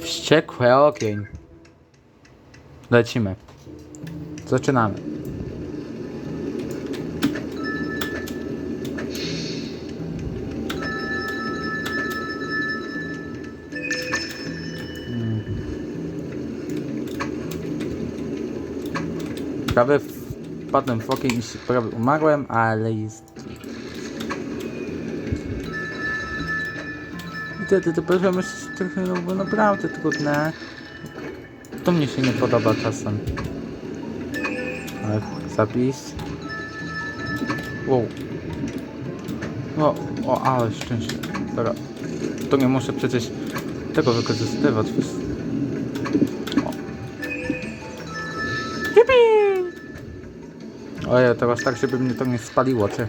Wściekły ogień. Lecimy. Zaczynamy. Mm. Prawie wpadłem w ogień i prawie umarłem, ale jest... I te, poziomy jest trochę no, naprawdę trudne. To mnie się nie podoba czasem. Ale zapis. Wow. O, o, ale szczęście. Dobra. To nie muszę przecież tego wykorzystywać. Ojej, teraz tak, żeby mnie to nie spaliło, czy?